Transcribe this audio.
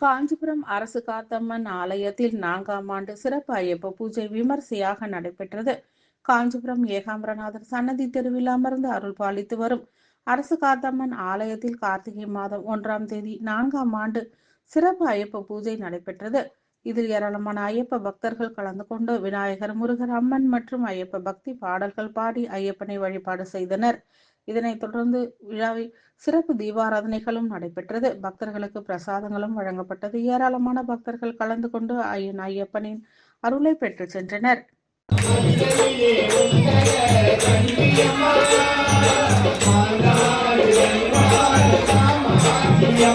காஞ்சிபுரம் அரசு காத்தம்மன் ஆலயத்தில் நான்காம் ஆண்டு சிறப்பு ஐயப்ப பூஜை விமர்சையாக நடைபெற்றது. காஞ்சிபுரம் ஏகாம்பரநாதர் சன்னதி தெருவில் அமர்ந்து அருள் பாலித்து வரும் அரசு காத்தம்மன் ஆலயத்தில் கார்த்திகை மாதம் ஒன்றாம் தேதி நான்காம் ஆண்டு சிறப்பு ஐயப்ப பூஜை நடைபெற்றது. இதில் ஏராளமான ஐயப்ப பக்தர்கள் கலந்து கொண்டு விநாயகர் முருகர் அம்மன் மற்றும் ஐயப்ப பக்தி பாடல்கள் பாடி ஐயப்பனை வழிபாடு செய்தனர். இதனைத் தொடர்ந்து விழாவில் சிறப்பு தீபாராதனைகளும் நடைபெற்றது. பக்தர்களுக்கு பிரசாதங்களும் வழங்கப்பட்டது. ஏராளமான பக்தர்கள் கலந்து கொண்டு ஐயன் ஐயப்பனின் அருளை பெற்று சென்றனர். ஐயா